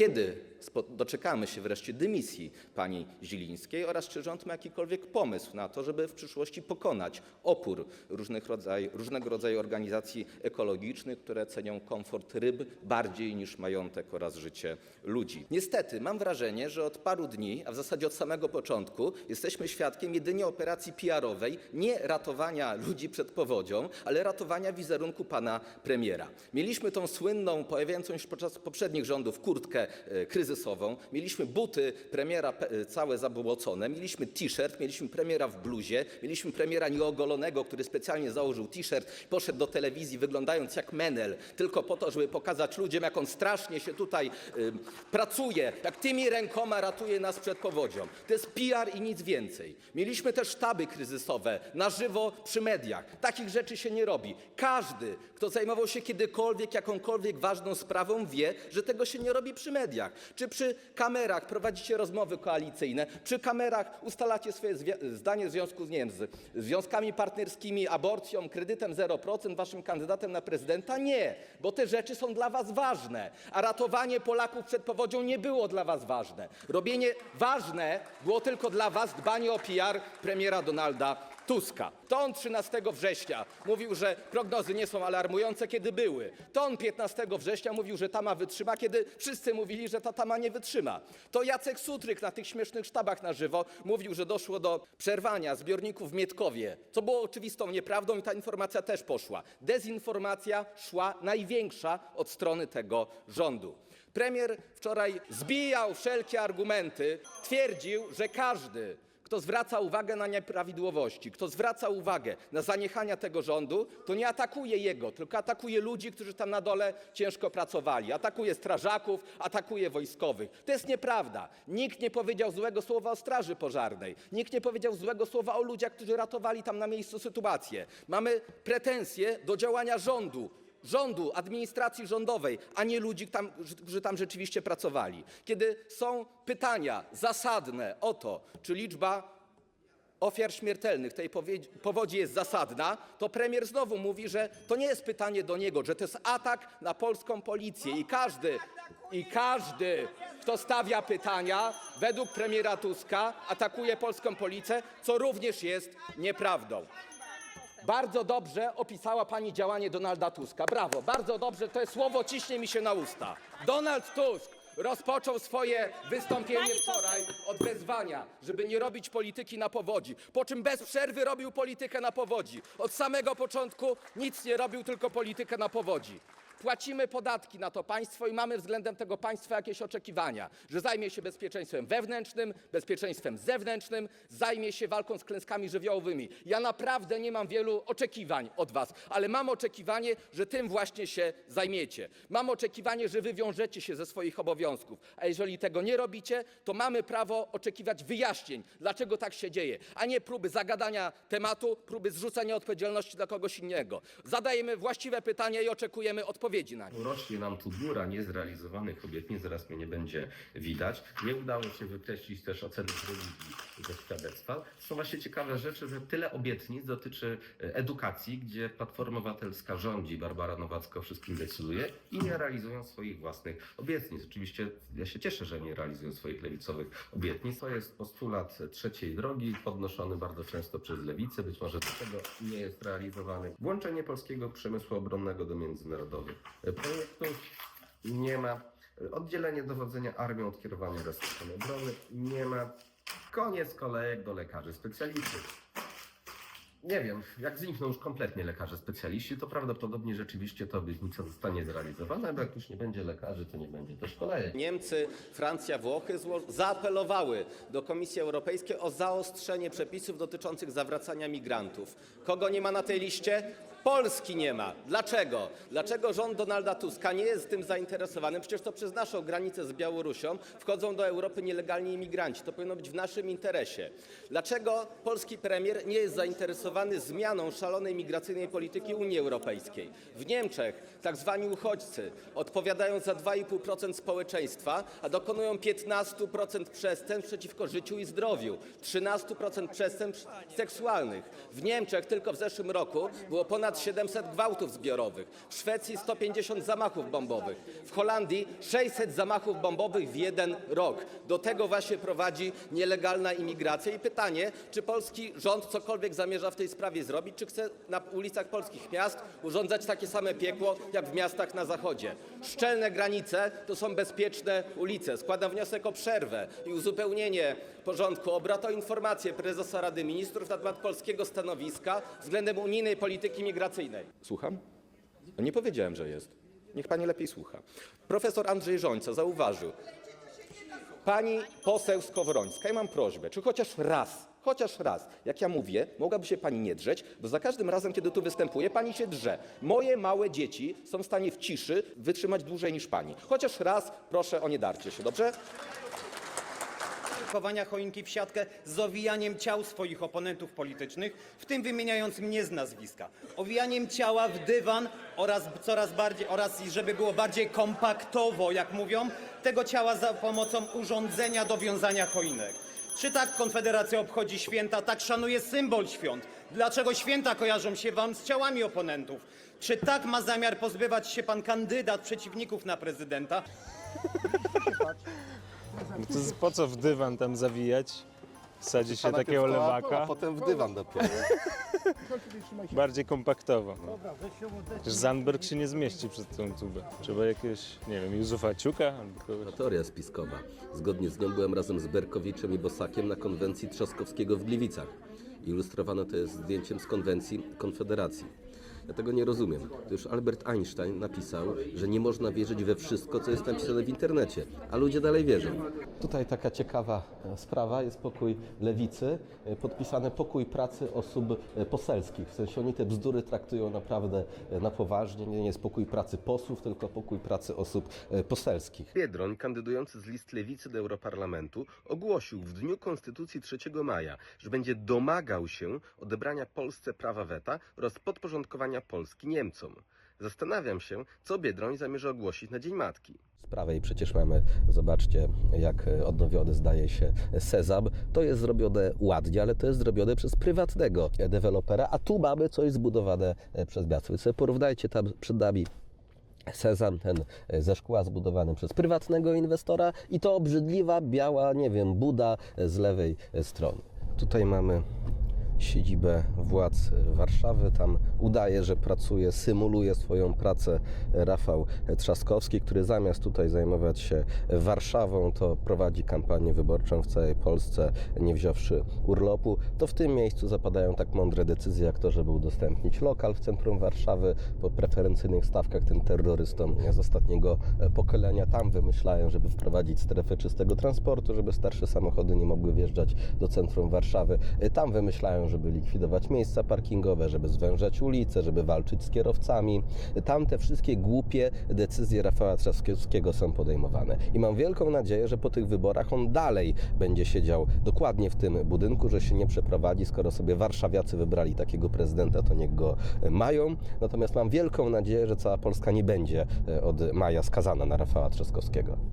Kiedy spo- doczekamy się wreszcie dymisji pani Zilińskiej oraz czy rząd ma jakikolwiek pomysł na to, żeby w przyszłości pokonać opór różnego rodzaju organizacji ekologicznych, które cenią komfort ryb bardziej niż majątek oraz życie ludzi. Niestety mam wrażenie, że od paru dni, a w zasadzie od samego początku, jesteśmy świadkiem jedynie operacji PR-owej, nie ratowania ludzi przed powodzią, ale ratowania wizerunku pana premiera. Mieliśmy tą słynną, pojawiającą się podczas poprzednich rządów kurtkę e, kryzysową, mieliśmy buty premiera całe zabłocone, mieliśmy t-shirt, mieliśmy premiera w bluzie, mieliśmy premiera nieogolonego, który specjalnie założył t-shirt, poszedł do telewizji wyglądając jak menel, tylko po to, żeby pokazać ludziom, jak on strasznie się tutaj y, pracuje, jak tymi rękoma ratuje nas przed powodzią. To jest PR i nic więcej. Mieliśmy też sztaby kryzysowe na żywo przy mediach. Takich rzeczy się nie robi. Każdy, kto zajmował się kiedykolwiek jakąkolwiek ważną sprawą, wie, że tego się nie robi przy mediach. Czy przy kamerach prowadzicie rozmowy koalicyjne, przy kamerach ustalacie swoje zdanie w związku z, nie wiem, z związkami partnerskimi, aborcją, kredytem 0%, waszym kandydatem na prezydenta? Nie, bo te rzeczy są dla was ważne, a ratowanie Polaków przed powodzią nie było dla was ważne. Robienie ważne było tylko dla was dbanie o PR premiera Donalda Tuska. To on 13 września mówił, że prognozy nie są alarmujące, kiedy były. To on 15 września mówił, że tama wytrzyma, kiedy wszyscy mówili, że ta tama nie wytrzyma. To Jacek Sutryk na tych śmiesznych sztabach na żywo mówił, że doszło do przerwania zbiorników w Mietkowie, co było oczywistą nieprawdą i ta informacja też poszła. Dezinformacja szła największa od strony tego rządu. Premier wczoraj zbijał wszelkie argumenty, twierdził, że każdy, kto zwraca uwagę na nieprawidłowości, kto zwraca uwagę na zaniechania tego rządu, to nie atakuje jego, tylko atakuje ludzi, którzy tam na dole ciężko pracowali. Atakuje strażaków, atakuje wojskowych. To jest nieprawda. Nikt nie powiedział złego słowa o Straży Pożarnej. Nikt nie powiedział złego słowa o ludziach, którzy ratowali tam na miejscu sytuację. Mamy pretensje do działania rządu rządu, administracji rządowej, a nie ludzi, którzy tam rzeczywiście pracowali. Kiedy są pytania zasadne o to, czy liczba ofiar śmiertelnych tej powodzi jest zasadna, to premier znowu mówi, że to nie jest pytanie do niego, że to jest atak na polską policję i każdy, kto stawia pytania, według premiera Tuska atakuje polską policję, co również jest nieprawdą. Bardzo dobrze opisała pani działanie Donalda Tuska. Brawo, bardzo dobrze, to słowo ciśnie mi się na usta. Donald Tusk rozpoczął swoje wystąpienie wczoraj od wezwania, żeby nie robić polityki na powodzi, po czym bez przerwy robił politykę na powodzi. Od samego początku nic nie robił, tylko politykę na powodzi. Płacimy podatki na to państwo i mamy względem tego państwa jakieś oczekiwania, że zajmie się bezpieczeństwem wewnętrznym, bezpieczeństwem zewnętrznym, zajmie się walką z klęskami żywiołowymi. Ja naprawdę nie mam wielu oczekiwań od was, ale mam oczekiwanie, że tym właśnie się zajmiecie. Mam oczekiwanie, że wywiążecie się ze swoich obowiązków, a jeżeli tego nie robicie, to mamy prawo oczekiwać wyjaśnień, dlaczego tak się dzieje, a nie próby zagadania tematu, próby zrzucenia odpowiedzialności dla kogoś innego. Zadajemy właściwe pytania i oczekujemy odpowiedzi na nie. Rośnie nam tu góra niezrealizowanych obietnic, zaraz mnie nie będzie widać. Nie udało się wykreślić też oceny religii ze świadectwa. Są właśnie ciekawe rzeczy, że tyle obietnic dotyczy e, edukacji, gdzie Platforma Obywatelska rządzi, Barbara Nowacka o wszystkim decyduje i nie realizują swoich własnych obietnic. Oczywiście ja się cieszę, że nie realizują swoich lewicowych obietnic. To jest postulat trzeciej drogi, podnoszony bardzo często przez lewicę, być może dlatego nie jest realizowany. Włączenie polskiego przemysłu obronnego do międzynarodowych projektów nie ma. Oddzielenie dowodzenia armią od kierowania resortem obrony nie ma. Koniec kolejek do lekarzy specjalistów. Nie wiem, jak znikną już kompletnie lekarze specjaliści, to prawdopodobnie rzeczywiście ta obietnica zostanie zrealizowana, bo jak już nie będzie lekarzy, to nie będzie też kolejek. Niemcy, Francja, Włochy zaapelowały do Komisji Europejskiej o zaostrzenie przepisów dotyczących zawracania migrantów. Kogo nie ma na tej liście? Polski nie ma. Dlaczego? Dlaczego rząd Donalda Tuska nie jest tym zainteresowany? Przecież to przez naszą granicę z Białorusią wchodzą do Europy nielegalni imigranci. To powinno być w naszym interesie. Dlaczego polski premier nie jest zainteresowany zmianą szalonej migracyjnej polityki Unii Europejskiej? W Niemczech tak zwani uchodźcy odpowiadają za 2,5% społeczeństwa, a dokonują 15% przestępstw przeciwko życiu i zdrowiu, 13% przestępstw seksualnych. W Niemczech tylko w zeszłym roku było ponad ponad 700 gwałtów zbiorowych, w Szwecji 150 zamachów bombowych, w Holandii 600 zamachów bombowych w jeden rok. Do tego właśnie prowadzi nielegalna imigracja. I pytanie, czy polski rząd cokolwiek zamierza w tej sprawie zrobić, czy chce na ulicach polskich miast urządzać takie same piekło, jak w miastach na zachodzie. Szczelne granice to są bezpieczne ulice. Składam wniosek o przerwę i uzupełnienie porządku obrad o informację prezesa Rady Ministrów na temat polskiego stanowiska względem unijnej polityki migracyjnej. Słucham? No nie powiedziałem, że jest. Niech pani lepiej słucha. Profesor Andrzej Żońca zauważył, Pani poseł Skowrońska, ja mam prośbę, czy chociaż raz, chociaż raz, jak ja mówię, mogłaby się pani nie drzeć, bo za każdym razem, kiedy tu występuję, pani się drze. Moje małe dzieci są w stanie w ciszy wytrzymać dłużej niż pani. Chociaż raz proszę o nie darcie się, dobrze? Chowania choinki w siatkę z owijaniem ciał swoich oponentów politycznych, w tym wymieniając mnie z nazwiska. Owijaniem ciała w dywan oraz coraz bardziej, oraz żeby było bardziej kompaktowo, jak mówią, tego ciała za pomocą urządzenia do wiązania choinek. Czy tak Konfederacja obchodzi święta, tak szanuje symbol świąt? Dlaczego święta kojarzą się wam z ciałami oponentów? Czy tak ma zamiar pozbywać się pan kandydat przeciwników na prezydenta? No to z- po co w dywan tam zawijać? Sadzi się takiego A lewaka, potem w dywan dopiero. bardziej kompaktowo. No. Przecież Zandberg się nie zmieści przed tą tubę. Trzeba jakiegoś, nie wiem, Józefa Ciuka albo kogoś. Teoria spiskowa. Zgodnie z nią byłem razem z Berkowiczem i Bosakiem na konwencji Trzaskowskiego w Gliwicach. Ilustrowane to jest zdjęciem z konwencji Konfederacji. Ja tego nie rozumiem. To już Albert Einstein napisał, że nie można wierzyć we wszystko, co jest napisane w internecie, a ludzie dalej wierzą. Tutaj taka ciekawa e, sprawa, jest pokój lewicy, e, podpisane pokój pracy osób e, poselskich. W sensie oni te bzdury traktują naprawdę na poważnie. Nie jest pokój pracy posłów, tylko pokój pracy osób poselskich. Biedroń, kandydujący z list lewicy do Europarlamentu, ogłosił w dniu Konstytucji 3 maja, że będzie domagał się odebrania Polsce prawa weta oraz podporządkowania Polski Niemcom. Zastanawiam się, co Biedroń zamierza ogłosić na Dzień Matki. Z prawej przecież mamy, zobaczcie, jak odnowiony zdaje się Sezam. To jest zrobione ładnie, ale to jest zrobione przez prywatnego dewelopera, a tu mamy coś zbudowane przez miasto. Więc porównajcie tam przed nami Sezam ten e, ze szkła zbudowany przez prywatnego inwestora i to obrzydliwa, biała, nie wiem, Buda z lewej e, strony. Tutaj mamy siedzibę władz Warszawy. Tam udaje, że pracuje, symuluje swoją pracę Rafał Trzaskowski, który zamiast tutaj zajmować się Warszawą, to prowadzi kampanię wyborczą w całej Polsce, nie wziąwszy urlopu. To w tym miejscu zapadają tak mądre decyzje, jak to, żeby udostępnić lokal w centrum Warszawy po preferencyjnych stawkach tym terrorystom z ostatniego pokolenia. Tam wymyślają, żeby wprowadzić strefę czystego transportu, żeby starsze samochody nie mogły wjeżdżać do centrum Warszawy. Tam wymyślają, żeby likwidować miejsca parkingowe, żeby zwężać ulice, żeby walczyć z kierowcami. Tam te wszystkie głupie decyzje Rafała Trzaskowskiego są podejmowane. I mam wielką nadzieję, że po tych wyborach on dalej będzie siedział dokładnie w tym budynku, że się nie przeprowadzi. Skoro sobie warszawiacy wybrali takiego prezydenta, to niech go mają. Natomiast mam wielką nadzieję, że cała Polska nie będzie e, od maja skazana na Rafała Trzaskowskiego.